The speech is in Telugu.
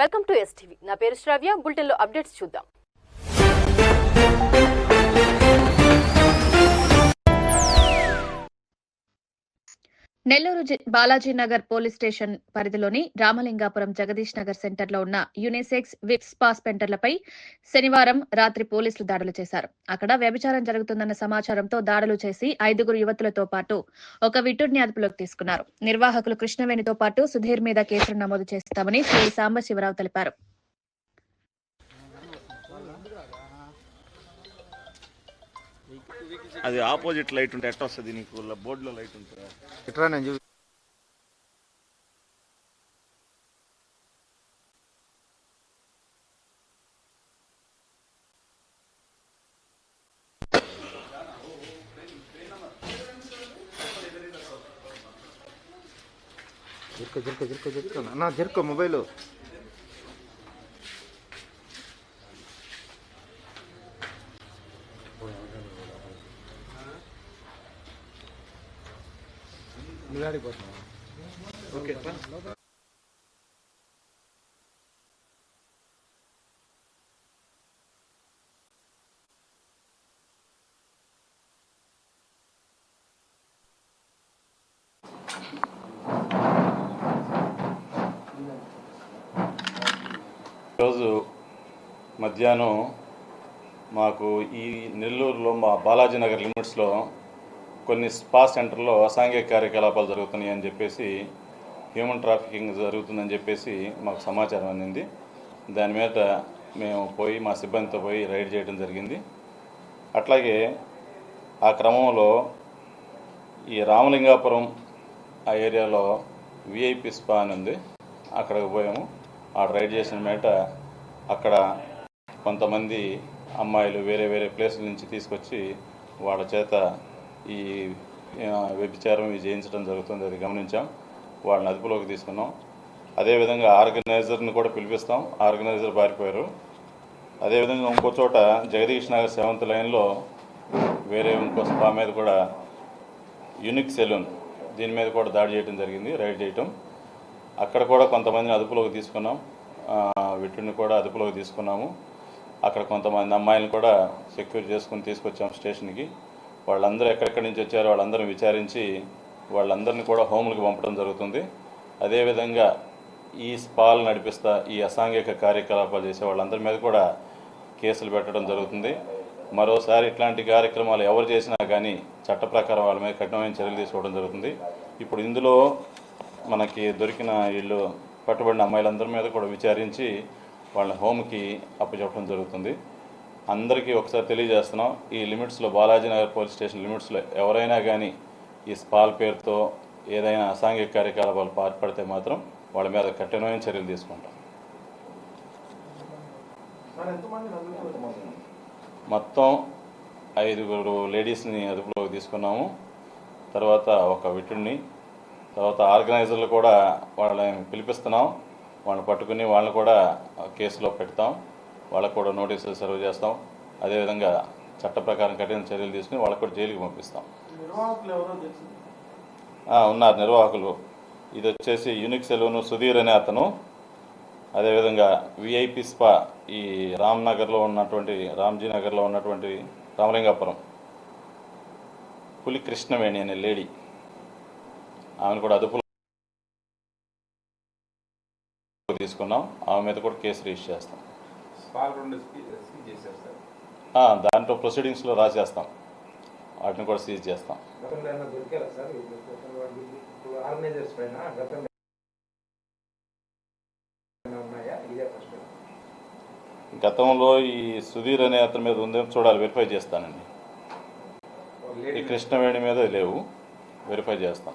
వెల్కమ్ టు ఎస్టీవీ నా పేరు శ్రావ్య. బులెటిన్లో అప్డేట్స్ చూద్దాం. నెల్లూరు జి- బాలాజీ నగర్ పోలీస్ స్టేషన్ పరిధిలోని రామలింగాపురం జగదీష్ నగర్ సెంటర్లో ఉన్న యునిసెక్స్ విప్స్ పాస్ సెంటర్లపై శనివారం రాత్రి పోలీసులు దాడులు చేశారు. అక్కడ వ్యభిచారం జరుగుతుందన్న సమాచారంతో దాడులు చేసి ఐదుగురు యువతులతో పాటు ఒక విటుడిని అదుపులోకి తీసుకున్నారు. నిర్వాహకులు కృష్ణవేణితో పాటు సుధీర్ మీద కేసులు నమోదు చేస్తామని శ్రీ సాంబశివరావు తెలిపారు. అది ఆపోజిట్ లైట్ ఉంటే ఎట్లా వస్తుంది నీకు? బోర్డులో లైట్ ఉంటుందా? ఎట్లా నేను చూసి జరుకో జరుకో జరుకో జరుకో నా జరుకో మొబైల్. ఓకే ఈరోజు మధ్యాహ్నం మాకు ఈ నెల్లూరులో మా బాలాజీ నగర్ లిమిట్స్లో కొన్ని స్పా సెంటర్లో అసాంఘిక కార్యకలాపాలు జరుగుతున్నాయి అని చెప్పేసి హ్యూమన్ ట్రాఫికింగ్ జరుగుతుందని చెప్పేసి మాకు సమాచారం అందింది. దాని మీద మేము పోయి మా సిబ్బందితో పోయి రైడ్ చేయడం జరిగింది. అట్లాగే ఆ క్రమంలో ఈ రామలింగాపురం ఆ ఏరియాలో విఐపి స్పా అని ఉంది. అక్కడికి పోయాము. ఆ రైడ్ చేసిన మేట అక్కడ కొంతమంది అమ్మాయిలు వేరే వేరే ప్లేసుల నుంచి తీసుకొచ్చి వాళ్ళ చేత ఈ వ్యభిచారం ఇవి చేయించడం జరుగుతుంది అది గమనించాం. వాళ్ళని అదుపులోకి తీసుకున్నాం. అదేవిధంగా ఆర్గనైజర్ని కూడా పిలిపిస్తాం. ఆర్గనైజర్ పారిపోయారు. అదేవిధంగా ఇంకో చోట జగదీష్ నగర్ సెవెంత్ లైన్లో వేరే ఇంకో స్పా మీద కూడా యూనిక్ సెలూన్ దీని మీద కూడా దాడి చేయడం జరిగింది రైడ్ చేయటం. అక్కడ కూడా కొంతమందిని అదుపులోకి తీసుకున్నాం. వీటిని కూడా అదుపులోకి తీసుకున్నాము. అక్కడ కొంతమంది అమ్మాయిలను కూడా సెక్యూర్ చేసుకుని తీసుకొచ్చాం స్టేషన్కి. వాళ్ళందరూ ఎక్కడెక్కడి నుంచి వచ్చారో వాళ్ళందరిని విచారించి వాళ్ళందరినీ కూడా హోములకు పంపడం జరుగుతుంది. అదేవిధంగా ఈ స్పాల్ నడిపిస్తా ఈ అసాంఘిక కార్యకలాపాలు చేసే వాళ్ళందరి మీద కూడా కేసులు పెట్టడం జరుగుతుంది. మరోసారి ఇట్లాంటి కార్యక్రమాలు ఎవరు చేసినా కానీ చట్ట ప్రకారం వాళ్ళ మీద కఠినమైన చర్యలు తీసుకోవడం జరుగుతుంది. ఇప్పుడు ఇందులో మనకి దొరికిన వీళ్ళు పట్టుబడిన అమ్మాయిలందరి మీద కూడా విచారించి వాళ్ళ హోమ్కి అప్పచెప్పడం జరుగుతుంది. అందరికీ ఒకసారి తెలియజేస్తున్నాం ఈ లిమిట్స్లో బాలాజీ నగర్ పోలీస్ స్టేషన్ లిమిట్స్లో ఎవరైనా కానీ ఈ స్పాల్ పేరుతో ఏదైనా అసాంఘిక కార్యకలాపాలు పాల్పడితే మాత్రం వాళ్ళ మీద కఠినమైన చర్యలు తీసుకుంటాం. మొత్తం ఐదుగురు లేడీస్ని అదుపులోకి తీసుకున్నాము. తర్వాత ఒక విటుడిని తర్వాత ఆర్గనైజర్లు కూడా వాళ్ళని పిలిపిస్తున్నాం. వాళ్ళని పట్టుకుని వాళ్ళని కూడా కేసులో పెడతాం. వాళ్ళకు కూడా నోటీసులు సర్వ్ చేస్తాం. అదేవిధంగా చట్ట ప్రకారం కఠిన చర్యలు తీసుకుని వాళ్ళకు కూడా జైలుకి పంపిస్తాం. ఉన్నారు నిర్వాహకులు. ఇది వచ్చేసి యూనిక్ సెలూను సుధీర్ అనే అతను. అదేవిధంగా విఐపి స్పా ఈ రామ్నగర్లో ఉన్నటువంటి రామ్జీ నగర్లో ఉన్నటువంటి రామలింగాపురం. పులి కృష్ణవేణి అనే లేడీ. ఆమెను కూడా అదుపులో తీసుకున్నాం. ఆమె మీద కూడా కేసు రిజిస్టర్ చేస్తాం. దాంట్లో ప్రొసీడింగ్స్లో రాసేస్తాం వాటిని కూడా సీజ్ చేస్తాం. గతంలో ఈ సుధీర్ అనే అతని మీద ఉందేమో చూడాలి వెరిఫై చేస్తానండి. ఈ కృష్ణవేణి మీద లేవు వెరిఫై చేస్తాం.